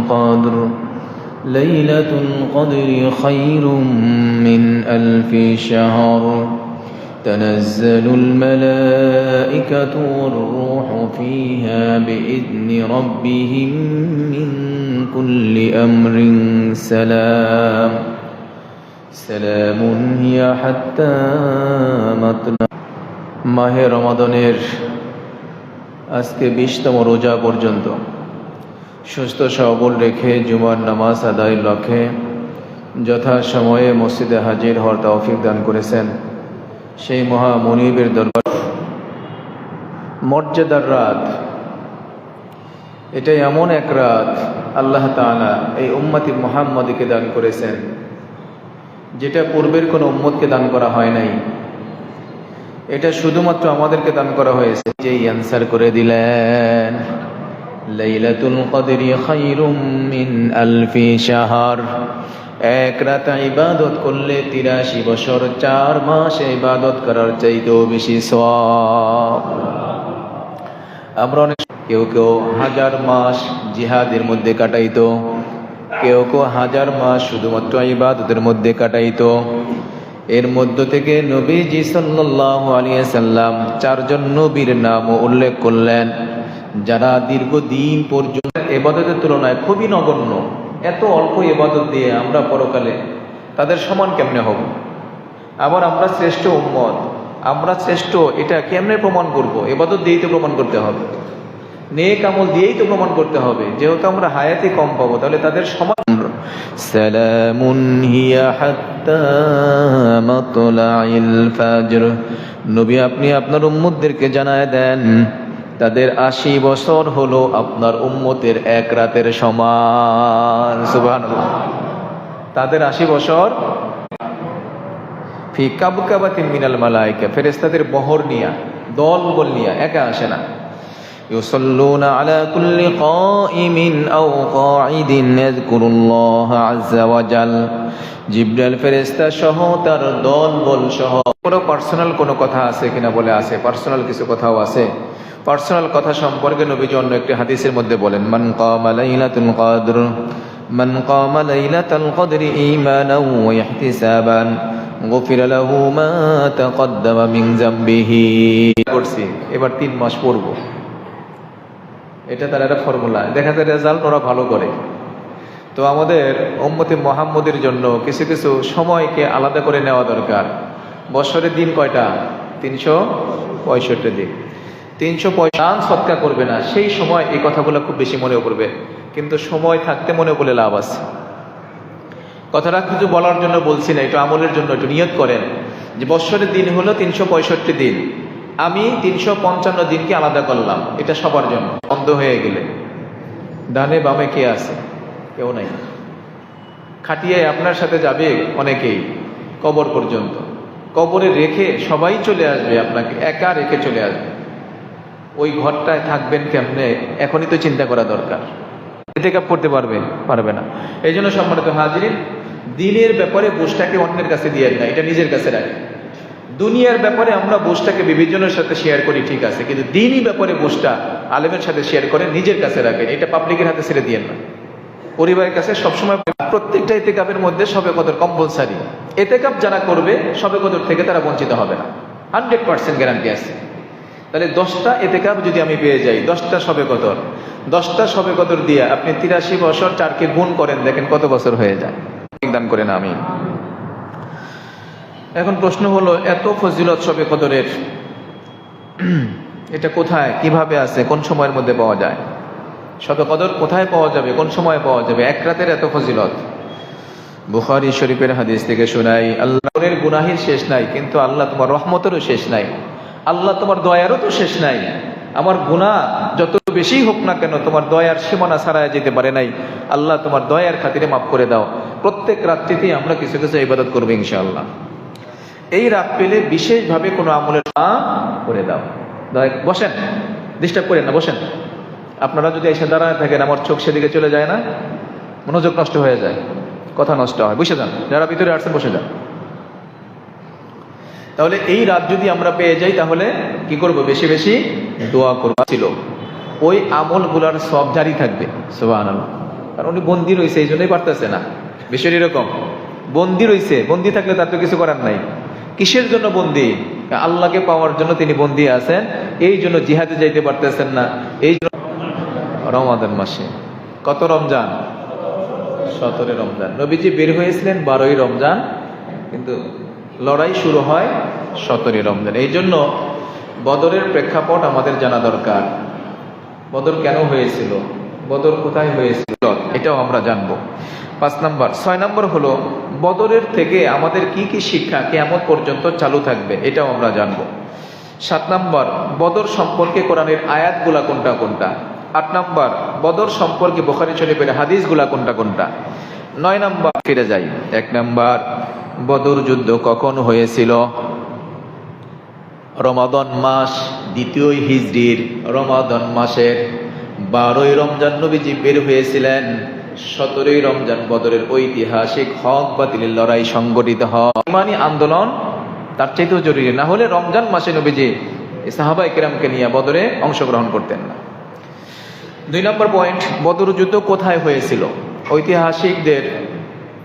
القدر ليلة القدر خير من ألف شهر تنزل الملائكة والروح فيها بإذن ربهم من كل أمر سلام سلام هي حتى مطلع মাহে রমাদনের আজকে বিশতম রোজা পর্যন্ত সুস্থ সবল রেখে জুমার নামাজ আদায়ের লক্ষ্যে যথা সময়ে মসজিদে হাজির হওয়ার তৌফিক দান করেছেন সেই মহা মনিবের দরবার। মর্যাদার রাত। এটাই এমন এক রাত আল্লাহ তাআলা এই উম্মতি মোহাম্মদীকে দান করেছেন, যেটা পূর্বের কোনো উম্মতকে দান করা হয় নাই। এটা শুধুমাত্র আমাদেরকে দান করা হয়েছে যে অ্যান্সার করে দিলেন। লাইলাতুল কদরি খায়রুম মিন আলফি শাহর। এক রাত ইবাদত করলে তিরাশি বছর, চার মাস ইবাদত করার চাইতেও বেশি সওয়াব। আমরা অনেক কেউ কেউ হাজার মাস জিহাদের মধ্যে কাটাইতো, কেউ কেউ হাজার মাস শুধুমাত্র ইবাদতের মধ্যে কাটাইতো। এর মধ্য থেকে নবীজি সাল্লাল্লাহু আলাইহি সাল্লাম চারজন নবীর নাম উল্লেখ করলেন। যারা দীর্ঘদিন পর্যন্ত এবাদতের তুলনায় খুবই নগণ্য, এত অল্প এবাদত দিয়ে আমরা পরকালে তাদের সমান কেমনে হব? আবার আমরা শ্রেষ্ঠ উম্মত, আমরা শ্রেষ্ঠ, এটা কেমনে প্রমাণ করব? এবাদত দিয়েই তো প্রমাণ করতে হবে। নেক আমল দিয়েই তো প্রমাণ করতে হবে। যেহেতু আমরা হায়াতে কম পাবো, তাহলে তাদের সমান নবী, আপনি আপনার উম্মতদেরকে জানায় দেন তাদের আশি বছর হলো আপনার উম্মতের এক রাতের সমান সুবহানাল্লাহ তাদের আশি বছর ফি কাবকাবাতিন মিনাল মালাইকা ফেরেশতাদের বহর নিয়া দল বল নিয়া একা আসে না يصلون على كل قائم أو قاعد يذكر الله عز وجل জিব্রাইল ফেরেশতা সহ তার দল বল সহ কোনো পার্সোনাল কোনো কথা আছে কিনা বলে আছে পার্সোনাল কিছু কথাও আছে পার্সোনাল কথা সম্পর্কে নবীজি অন্য একটি হাদিসের মধ্যে বলেন, মান কামা লাইলাতুল কদর, মান কামা লাইলাতুল কদরি ঈমানাও ওয়া ইহতিসাবান, গফির লাহু মা তাকদ্দামা মিন যামবিহি করছি এবার তিন মাস পড়ব। এটা তার একটা ফর্মুলা। দেখা যায় রেজাল্ট ওরা ভালো করে। তো আমাদের উম্মতি মোহাম্মদের জন্য কিছু কিছু সময়কে আলাদা করে নেওয়া দরকার। বছরের দিন কয়টা? তিনশো পঁয়ষট্টি দিন। তিনশো দান সৎকার করবে না। সেই সময় এই কথাগুলো খুব বেশি মনে পড়বে। কিন্তু সময় থাকতে মনে বলে লাভ আছে। কথাটা কিছু বলার জন্য বলছি না, একটু আমলের জন্য, একটু নিয়ত করেন। যে বৎসরের দিন হলো তিনশো পঁয়ষট্টি দিন। আমি তিনশো পঞ্চান্ন দিনকে আলাদা করলাম। এটা সবার জন্য। বন্ধ হয়ে গেলে। ডানে বামে কে আছে? কেউ নাই। খাটিয়ে আপনার সাথে যাবে অনেকেই কবর পর্যন্ত। কবরে রেখে সবাই চলে আসবে আপনাকে। একা রেখে চলে আসবে। ওই ঘরটায় থাকবেন কেমনে? এখনই তো চিন্তা করা দরকার। টেকআপ করতে পারবে? পারবে না। এই জন্য সম্মানিত হাজিরিন, দিনের ব্যাপারে বোঝটাকে অন্যের কাছে দিয়ে না, এটা নিজের কাছে রাখে। দুনিয়ার ব্যাপারে আমরা বোঝটাকে বিবেচনের সাথে শেয়ার করি, ঠিক আছে। কিন্তু দিনই ব্যাপারে বোঝটা আলেমের সাথে শেয়ার করে নিজের কাছে রাখেন, এটা পাবলিকের হাতে ছেড়ে দিয়ে না। পরিবারের কাছে সবসময় প্রত্যেকটা এতেকাপের মধ্যে সবে কদর কম্পালসারি এতেকাপ যারা করবে, সবে কদর থেকে তারা বঞ্চিত হবে না। হান্ড্রেড পার্সেন্ট গ্যারান্টি আছে। তাহলে দশটা এতেকাপ যদি আমি পেয়ে যাই, দশটা সবে কদর। দশটা সবে কদর দিয়ে আপনি তিরাশি বছর চারকে গুণ করেন, দেখেন কত বছর হয়ে যায়। দান করেন আমি এখন প্রশ্ন হলো, এত ফজিলত সবে কদরের, এটা কোথায়, কীভাবে আছে, কোন সময়ের মধ্যে পাওয়া যায়? শবে কদর কোথায় পাওয়া যাবে, কোন সময় পাওয়া যাবে? এক রাতের এত ফজিলত। বুখারি শরীফের হাদিস থেকে শোনাই আল্লাহর গুনাহির শেষ নাই, কিন্তু আল্লাহ তোমার রহমতেরও শেষ নাই। আল্লাহ তোমার দয়ারও তো শেষ নাই। আমার গুণা যত বেশি হোক না কেন তোমার দয়ার সীমানা ছাড়ায় যেতে পারে নাই। আল্লাহ তোমার দয়ার খাতিরে মাফ করে দাও। প্রত্যেক রাত্রিতেই আমরা কিছু কিছু ইবাদত করব ইনশাআল্লাহ। এই রাত পেলে বিশেষভাবে কোনো আমলের করে দাও। বসেন। ডিস্টার্ব করেন না, বসেন। আপনারা যদি এসে দাঁড়ায় থাকেন, আমার চোখ সেদিকে চলে যায় না। মনোযোগ নষ্ট হয়ে যায়। কথা নষ্ট হয়। বসে যান। যারা ভিতরে আসছেন, বসে যান। তাহলে এই রাত যদি আমরা পেয়ে যাই, তাহলে কি করব? বেশি বেশি দোয়া করব। ছিল। ওই আমলগুলার সব জারি থাকবে, সুবহানাল্লাহ। কারণ উনি বন্দি রয়েছে, এই জন্যই পারতেছে না। বিষয় এরকম। বন্দি রয়েছে, বন্দি থাকলে তার তো কিছু করার নাই। কিসের জন্য বন্দি? আল্লাহকে পাওয়ার জন্য তিনি বন্দি আছেন। এই জন্য জিহাদে যাইতে পারতেছেন না। এই জন্য রমাদান মাসে। কত রমজান? সতেরো রমজান। নবীজি বের হয়েছিলেন বারোই রমজান। কিন্তু লড়াই শুরু হয় সতেরোই রমজান। এই জন্য বদরের প্রেক্ষাপট আমাদের জানা দরকার। বদর কেন হয়েছিল? বদর কোথায় হয়েছিল? এটাও আমরা জানব। পাঁচ নম্বর। ছয় নম্বর হলো, বদরের থেকে আমাদের কি কি শিক্ষা কেমন পর্যন্ত চালু থাকবে, এটাও আমরা জানব। সাত নম্বর, বদর সম্পর্কে কোরআনের আয়াতগুলা কোনটা কোনটা? আট নম্বর, বদর সম্পর্কে বোখারি শরীফের হাদিসগুলা কোনটা কোনটা? নয় নম্বর, ফিরে যাই। এক নাম্বার বদর যুদ্ধ কখন হয়েছিল? রমাদন মাস দ্বিতীয় হিজড়ির রমাদন মাসের বারোই রমজান নবীজি বের হয়েছিলেন। সতেরোই রমজান বদরের ঐতিহাসিক হক বাতিলের লড়াই সংগঠিত হয়। ইমানি আন্দোলন তার চাইতেও জরুরি, না হলে রমজান মাসে নবীজি সাহাবা ইকরামকে নিয়ে বদরে অংশগ্রহণ করতেন না। দুই নম্বর পয়েন্ট, বদর যুদ্ধ কোথায় হয়েছিল? ঐতিহাসিকদের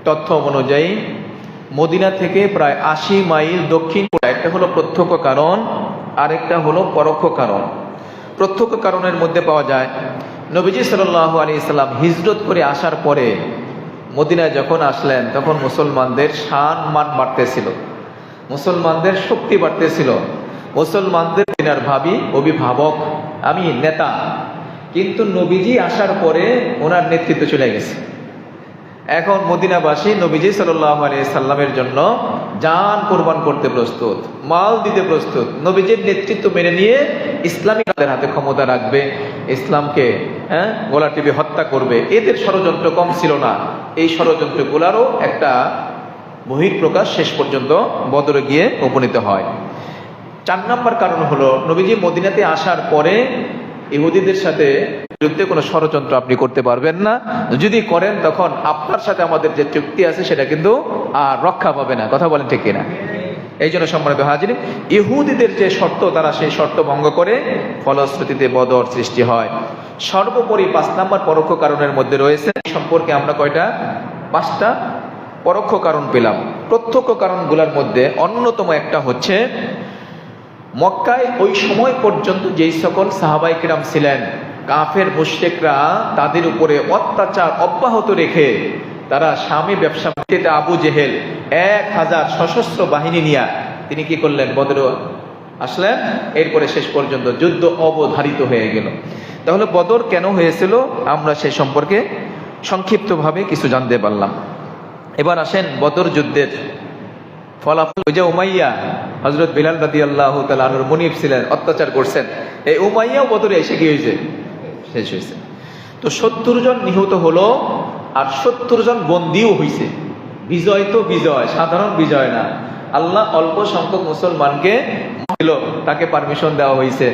তথ্য অনুযায়ী মদিনা থেকে প্রায় আশি মাইল দক্ষিণ একটা হলো প্রত্যক্ষ কারণ, আরেকটা হলো পরোক্ষ কারণ। প্রত্যক্ষ কারণের মধ্যে পাওয়া যায়, নবীজি সাল্লাহ আলী ইসলাম হিজরত করে আসার পরে মদিনায় যখন আসলেন, তখন মুসলমানদের শান মান বাড়তেছিল, মুসলমানদের শক্তি বাড়তেছিল, মুসলমানদের দিনার ভাবি, অভিভাবক, আমি, নেতা। কিন্তু নবীজি আসার পরে ওনার নেতৃত্ব চলে গেছে। এখন মদিনাবাসী নবীজি সাল্লাহ সাল্লামের জন্য জান কোরবান করতে প্রস্তুত, মাল দিতে প্রস্তুত, নবীজির নেতৃত্ব মেনে নিয়ে ইসলামী তাদের হাতে ক্ষমতা রাখবে, ইসলামকে হ্যাঁ গোলা টিভি হত্যা করবে। এদের ষড়যন্ত্র কম ছিল না। এই ষড়যন্ত্রগুলারও একটা বহির্প্রকাশ শেষ পর্যন্ত বদরে গিয়ে উপনীত হয়। চার নম্বর কারণ হলো, নবীজি মদিনাতে আসার পরে ইহুদিদের সাথে যুদ্ধে কোনো ষড়যন্ত্র আপনি করতে পারবেন না। যদি করেন তখন আপনার সাথে আমাদের যে চুক্তি আছে সেটা কিন্তু আর রক্ষা পাবে না। কথা বলেন ঠিক কিনা? এই জন্য সম্মানিত হাজির ইহুদিদের যে শর্ত, তারা সেই শর্ত ভঙ্গ করে ফলশ্রুতিতে বদর সৃষ্টি হয়। সর্বোপরি পাঁচ নাম্বার পরোক্ষ কারণের মধ্যে রয়েছে সম্পর্কে আমরা কয়টা? পাঁচটা পরোক্ষ কারণ পেলাম। প্রত্যক্ষ কারণগুলোর মধ্যে অন্যতম একটা হচ্ছে মক্কায় ওই সময় পর্যন্ত যেই সকল সাহাবাই কিরাম ছিলেন, কাফের মুশেকরা তাদের উপরে অত্যাচার অব্যাহত রেখে তারা স্বামী ব্যবসা আবু জেহেল এক হাজার সশস্ত্র বাহিনী নিয়ে তিনি কি করলেন? বদর আসলেন। এরপরে শেষ পর্যন্ত যুদ্ধ অবধারিত হয়ে গেল। তাহলে বদর কেন হয়েছিল? আমরা সে সম্পর্কে সংক্ষিপ্তভাবে কিছু জানতে পারলাম। এবার আসেন বদর যুদ্ধের ফলাফল। ওই যে উমাইয়া হজরত বিলাল রাদি আল্লাহ তালুর মনিব ছিলেন, অত্যাচার করছেন। এই উমাইয়াও বদরে এসে কি হয়েছে? শেষ হয়েছে। তো সত্তর জন নিহত হলো আর সত্তর জন বন্দিও হয়েছে বিজয় তো বিজয়, সাধারণ বিজয় না। আল্লাহ অল্প সংখ্যক মুসলমানকে দিল, তাকে পারমিশন দেওয়া হয়েছে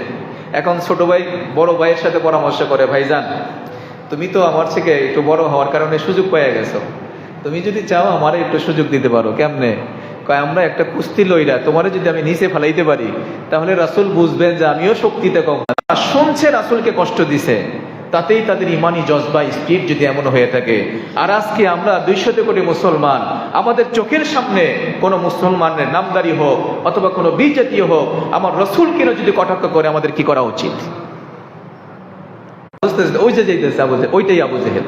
এখন ছোট ভাই, বড় ভাইয়ের সাথে পরামর্শ করে, ভাইজান, তুমি তো আমার থেকে একটু বড় হওয়ার কারণে সুযোগ পেয়ে গেছো। তুমি যদি চাও আমারে একটু সুযোগ দিতে পারো, কেমনে? আমরা একটা কুস্তি লইরা তোমারে যদি আমি নিচে ফেলাইতে পারি, তাহলে রাসুল বুঝবেন যে আমিও শক্তিতে কম। আর শুনছে রাসুলকে কষ্ট দিছে, তাতেই তাদের ইমানি জজবা, স্পিড যদি এমন হয়ে থাকে আর আজকে আমরা দুইশত কোটি মুসলমান, আমাদের চোখের সামনে কোনো মুসলমানের নামদারি হোক অথবা কোনো বিজাতীয় হোক, আমার রসুল কেন যদি কটাক্ষ করে, আমাদের কি করা উচিত? ওই যে যাইতেছে আবু ওইটাই আবু জেহেল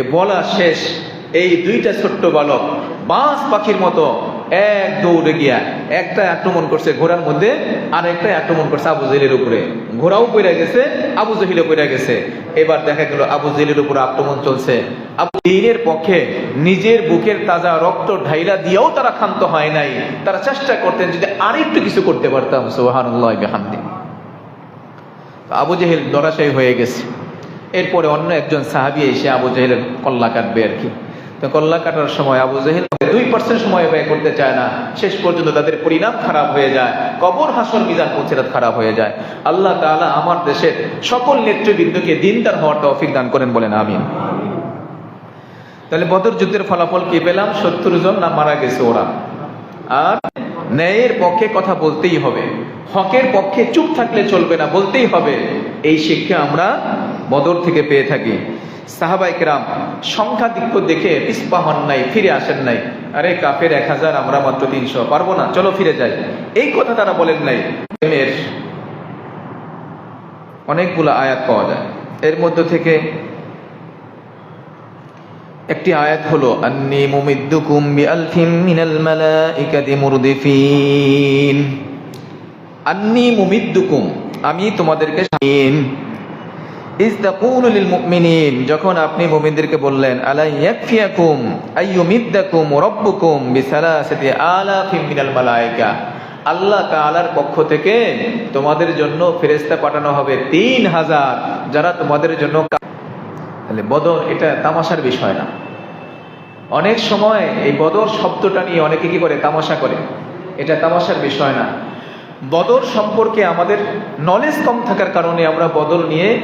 এ বলা শেষ, এই দুইটা ছোট্ট বালক, বাঁশ পাখির মতো এক দৌড়ে গিয়া একটা আক্রমণ করছে ঘোড়ার মধ্যে আর একটা আক্রমণ করছে আবু জেলের উপরে। ঘোড়াও পড়ে গেছে, আবু জহিলে পড়ে গেছে। এবার দেখা গেল আবু জেলের উপরে আক্রমণ চলছে। দিনের পক্ষে নিজের বুকের তাজা রক্ত ঢাইলা দিয়েও তারা ক্ষান্ত হয় নাই। তারা চেষ্টা করতেন যদি আরেকটু কিছু করতে পারতাম বিহামদি। আবু জেহেল দরাশায়ী হয়ে গেছে। এরপরে অন্য একজন সাহাবি এসে আবু জেহেলের কল্লা কাটবে আর কি। কল্লা কাটার সময় আবু জেহেল দুই পার্সেন্ট সময় ব্যয় করতে চায় না। শেষ পর্যন্ত তাদের পরিণাম খারাপ হয়ে যায়। কবর হাসর মিজান পৌঁছেরাত খারাপ হয়ে যায়। আল্লাহ তাআলা আমার দেশের সকল নেতৃবৃন্দকে দিনদার হওয়ার তৌফিক দান করেন বলেন, আমিন। তাহলে বদর যুদ্ধের ফলাফল কি পেলাম? সত্তর জন না মারা গেছে ওরা? আর ন্যায়ের পক্ষে কথা বলতেই হবে। হকের পক্ষে চুপ থাকলে চলবে না, বলতেই হবে। এই শিক্ষা আমরা বদর থেকে পেয়ে থাকি। সাহাবাইকেরাম সংখ্যা দিক্ষ দেখে পিসপা হন নাই, ফিরে আসেন নাই। আরে কাফের এক হাজার, আমরা মাত্র তিনশো, পারব না, চলো ফিরে যাই। এই কথা তারা বলেন নাই। প্রেমের অনেকগুলো আয়াত পাওয়া যায়। এর মধ্য থেকে একটি আয়াত হলো, আন্নি মুমিদ্দুকুম বিআলফিম মিনাল মালাইকাতি আন্নি মুমিদ্দুকুম, আমি তোমাদেরকে যখন আপনি মুমিনদেরকে বললেন আল্লাহ তাআলার পক্ষ থেকে তোমাদের জন্য ফেরেশতা পাঠানো হবে তিন হাজার, যারা তোমাদের জন্য তাহলে বদর এটা তামাশার বিষয় না। অনেক সময় এই বদর শব্দটা নিয়ে অনেকে কি করে? তামাশা করে। এটা তামাশার বিষয় না। বদর সম্পর্কে আমাদের নলেজ কম থাকার কারণে আমরা বদল নিয়ে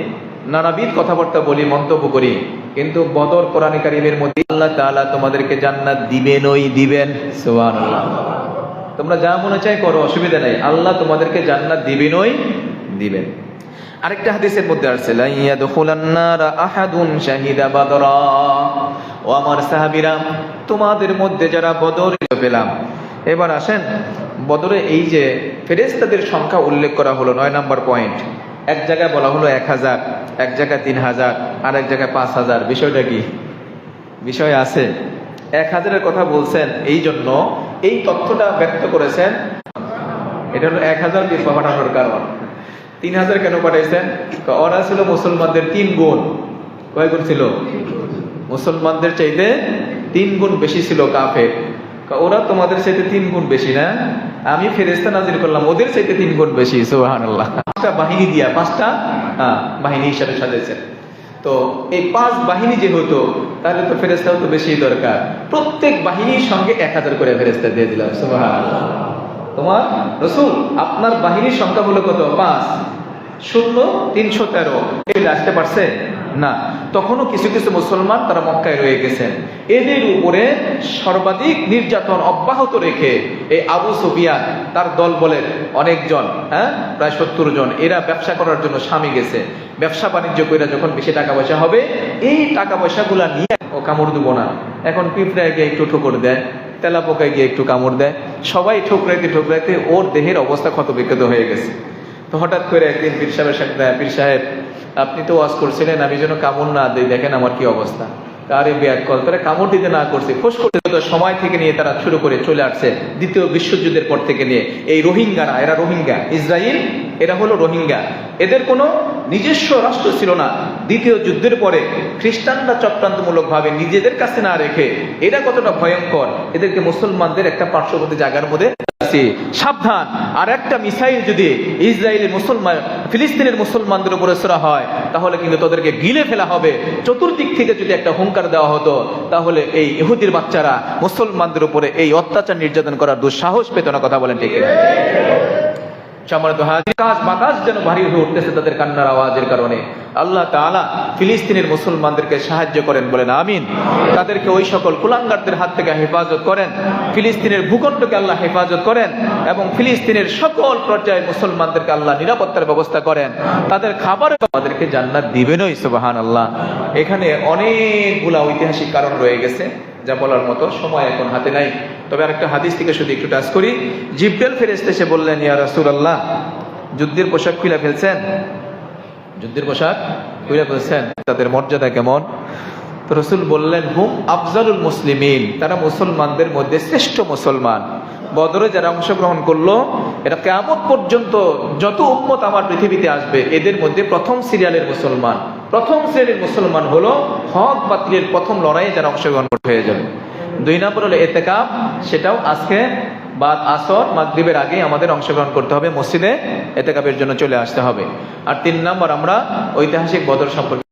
নানাবিধ কথাবার্তা বলি, মন্তব্য করি, কিন্তু বদর কোরআন কারিমের মধ্যে আল্লাহ তাআলা তোমাদেরকে জান্নাত দিবেনই দিবেন, সুবহানাল্লাহ। তোমরা যা মনে চাই করো, অসুবিধা নাই, আল্লাহ তোমাদেরকে জান্নাত দিবেনই দিবেন। আরেকটা হাদিসের মধ্যে আসছে লা ইয়াদখুলান নারা আহাদুন শাহিদা বাদরা। ও আমার সাহাবীরা, তোমাদের মধ্যে যারা বদর পেলাম, এবার আসেন, বদরে এই যে ফেরেশতাদের সংখ্যা উল্লেখ করা হলো, নয় নাম্বার পয়েন্ট। এক জায়গায় বলা হলো এক হাজার, এক জায়গায় তিন হাজার, আর এক জায়গায় পাঁচ হাজার। বিষয়টা কি? বিষয় আছে। এক হাজারের কথা বলছেন এই জন্য এই তথ্যটা ব্যক্ত করেছেন। এটা হলো এক হাজার দিয়ে পাঠানোর কারণ। তিন হাজার কেন পাঠাইছেন? ওরা ছিল মুসলমানদের তিন গুণ। কয় গুণ ছিল? মুসলমানদের চাইতে তিন গুণ বেশি ছিল কাফের। ওরা তোমাদের চাইতে তিন গুণ বেশি না? আমি ফেরেস্তা নাজির করলাম, ওদের চাইতে তিন গুণ বেশি সুহান পাঁচটা বাহিনী দিয়া, পাঁচটা বাহিনী হিসাবে সাজাইছেন তো এই পাঁচ বাহিনী যে হতো তাহলে তো ফেরেস্তাও তো বেশি দরকার। প্রত্যেক বাহিনীর সঙ্গে এক হাজার করে ফেরেস্তা দিয়ে দিলাম সুবহান তোমার রসুল, আপনার বাহিনীর সংখ্যা হলো কত? পাঁচ, শূন্য, তিনশো তেরো। আসতে পারছে? না। তখনও কিছু কিছু মুসলমান তারা মক্কায় রয়ে গেছেন। এদের উপরে সর্বাধিক নির্যাতন অব্যাহত রেখে এই আবু সুফিয়ান তার দল বলেন অনেকজন হ্যাঁ প্রায় সত্তর জন, এরা ব্যবসা করার জন্য স্বামী গেছে। ব্যবসা বাণিজ্য করে যখন বেশি টাকা পয়সা হবে, এই টাকা পয়সাগুলা নিয়ে ও কামড় দেবো না। এখন পিঁপড়ায় গিয়ে একটু ঠোকর দেয় তেলা পোকায় গিয়ে একটু কামড় দেয়, সবাই ঠোকরাইতে ঠোকরাইতে ওর দেহের অবস্থা ক্ষত বিক্ষত হয়ে গেছে। তো হঠাৎ করে একদিন পীর সাহেবের সাথে পীর সাহেব, আপনি তো ওয়াজ করছিলেন, আমি যেন কামড় না দিই, দেখেন আমার কি অবস্থা। তারে বেয়াদ কল তারা কামড় দিতে না করছে খোঁজ করতে তো সময় থেকে নিয়ে তারা শুরু করে চলে আসছে দ্বিতীয় বিশ্বযুদ্ধের পর থেকে নিয়ে। এই রোহিঙ্গারা, এরা রোহিঙ্গা ইসরায়েল এরা হলো রোহিঙ্গা। এদের কোনো নিজস্ব রাষ্ট্র ছিল না। দ্বিতীয় যুদ্ধের পরে খ্রিস্টানরা চক্রান্তমূলকভাবে নিজেদের কাছে না রেখে, এরা কতটা ভয়ঙ্কর, এদেরকে মুসলমানদের একটা পার্শ্ববর্তী জায়গার মধ্যে আছে। সাবধান আর একটা মিসাইল যদি ইসরায়েলের মুসলমান, ফিলিস্তিনের মুসলমানদের উপরে সরা হয়, তাহলে কিন্তু তাদেরকে গিলে ফেলা হবে চতুর্দিক থেকে যদি একটা হুঙ্কার দেওয়া হতো, তাহলে এই ইহুদির বাচ্চারা মুসলমানদের উপরে এই অত্যাচার নির্যাতন করার দুঃসাহস পেত না, কথা বলেন ঠিক? হাজির কাজ বাতাস যেন ভারী হয়ে উঠতেছে তাদের কান্নার আওয়াজের কারণে। আল্লাহ তাআলা ফিলিস্তিনের মুসলমানদেরকে সাহায্য করেন, বলেন, আমিন। তাদেরকে ওই সকল কুলাঙ্গারদের হাত থেকে হেফাজত করেন। ফিলিস্তিনের ভূখণ্ডকে আল্লাহ হেফাজত করেন এবং ফিলিস্তিনের সকল পর্যায়ে মুসলমানদেরকে আল্লাহ নিরাপত্তার ব্যবস্থা করেন। তাদের খাবার আমাদেরকে জান্নাত দিবেনই সুবাহান আল্লাহ এখানে অনেকগুলা ঐতিহাসিক কারণ রয়ে গেছে। যা বলার মতো, সময় এখন হাতে নাই। তবে আরেকটা হাদিস থেকে শুধু একটু টাচ করি। জিব্রাইল ফেরেশতা এসে বললেন, ইয়া রাসুল আল্লাহ যুদ্ধের পোশাক খুলে ফেলছেন? যুদ্ধের পোশাক খুলে ফেলছেন। তাদের মর্যাদা কেমন? রসুল বললেন, হুম, আফজালুল মুসলিমিন, তারা মুসলমানদের মধ্যে শ্রেষ্ঠ মুসলমান। বদরে যারা অংশগ্রহণ করল এটা কেমন পর্যন্ত যত উম্মত আমার পৃথিবীতে আসবে, এদের মধ্যে প্রথম সিরিয়ালের মুসলমান। প্রথম শ্রেণির মুসলমান হলো হক বাতিলের প্রথম লড়াইয়ে যারা অংশগ্রহণ করতে হয়ে যাবে। দুই নম্বর হলো এতেকাব সেটাও আজকে বা আসর মাগদ্বীপের আগে আমাদের অংশগ্রহণ করতে হবে, মসজিদে এতেকাবের জন্য চলে আসতে হবে। আর তিন নম্বর আমরা ঐতিহাসিক বদল সম্পর্কে